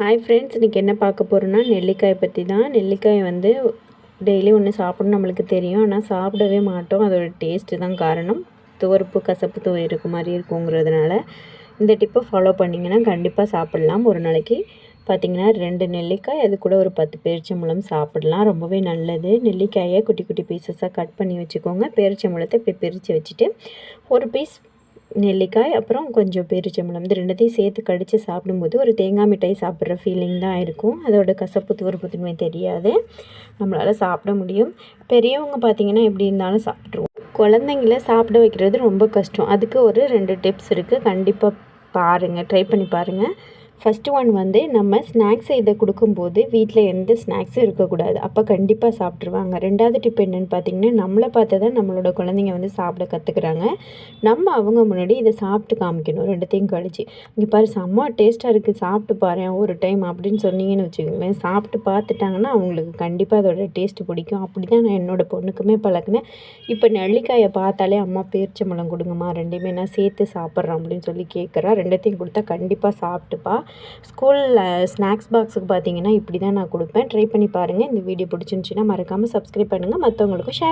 Hi friends இன்றைக்கி என்ன பார்க்க போகிறோன்னா நெல்லிக்காய் பற்றி தான். நெல்லிக்காய் வந்து டெய்லி ஒன்று சாப்பிடணும் நம்மளுக்கு தெரியும். ஆனால் சாப்பிடவே மாட்டோம். அதோட டேஸ்ட்டு தான் காரணம். துவர்ப்பு கசப்பு துவை இருக்க மாதிரி இருக்குங்கிறதுனால இந்த டிப்பை ஃபாலோ பண்ணிங்கன்னா கண்டிப்பாக சாப்பிட்லாம். ஒரு நாளைக்கு பார்த்திங்கன்னா ரெண்டு நெல்லிக்காய் அது கூட ஒரு பத்து பேரிச்சம்பழம் சாப்பிடலாம். ரொம்பவே நல்லது. நெல்லிக்காயை குட்டி குட்டி பீசஸாக கட் பண்ணி வச்சுக்கோங்க. பேரிச்சம்பழத்தை இப்படி பிரித்து வச்சுட்டு ஒரு பீஸ் நெல்லிக்காய் அப்புறம் கொஞ்சம் பேரிச்சம்பழம் இது ரெண்டுத்தையும் சேர்த்து கடித்து சாப்பிடும்போது ஒரு தேங்காய் மிட்டாய் சாப்பிட்ற ஃபீலிங் தான் இருக்கும். அதோட கசப்பு துவர்ப்புத்துமே தெரியாது. நம்மளால் சாப்பிட முடியும். பெரியவங்க பார்த்திங்கன்னா எப்படி இருந்தாலும் சாப்பிட்ருவோம் குழந்தைங்கள சாப்பிட வைக்கிறது ரொம்ப கஷ்டம். அதுக்கு ஒரு ரெண்டு டிப்ஸ் இருக்குது கண்டிப்பாக பாருங்கள் ட்ரை பண்ணி பாருங்கள் ஃபஸ்ட்டு ஒன் வந்து நம்ம ஸ்நாக்ஸ் இதை கொடுக்கும்போது வீட்டில் எந்த ஸ்நாக்ஸும் இருக்கக்கூடாது. அப்போ கண்டிப்பாக சாப்பிட்ருவாங்க ரெண்டாவது டிப் என்னென்னு பார்த்தீங்கன்னா நம்மளை பார்த்து தான் நம்மளோட குழந்தைங்க வந்து சாப்பிட கற்றுக்குறாங்க நம்ம அவங்க முன்னாடி இதை சாப்பிட்டு காமிக்கணும். ரெண்டுத்தையும் கழிச்சு இங்கே பாரு செம்ம டேஸ்ட்டாக இருக்குது சாப்பிட்டு பாரு ஒரு டைம் அப்படின்னு சொன்னீங்கன்னு வச்சுக்கோங்களேன். சாப்பிட்டு பார்த்துட்டாங்கன்னா அவங்களுக்கு கண்டிப்பாக அதோட டேஸ்ட்டு பிடிக்கும். அப்படி தான் நான் என்னோடய பொண்ணுக்குமே பழக்கினேன். இப்போ நெல்லிக்காயை பார்த்தாலே அம்மா பேரிச்சம்பழம் கொடுங்கம்மா. ரெண்டுமே நான் சேர்த்து சாப்பிட்றேன் அப்படின்னு சொல்லி கேட்குறா ரெண்டுத்தையும் கொடுத்தா கண்டிப்பாக சாப்பிட்டுப்பா. ஸ்கூலில் ஸ்நாக்ஸ் பாக்ஸுக்கு பார்த்தீங்கன்னா இப்படி தான் நான் கொடுப்பேன். ட்ரை பண்ணி பாருங்கள் இந்த வீடியோ பிடிச்சிருந்துச்சின்னா மறக்காமல் சப்ஸ்கிரைப் பண்ணுங்கள் மற்றவங்களுக்கும் ஷேர்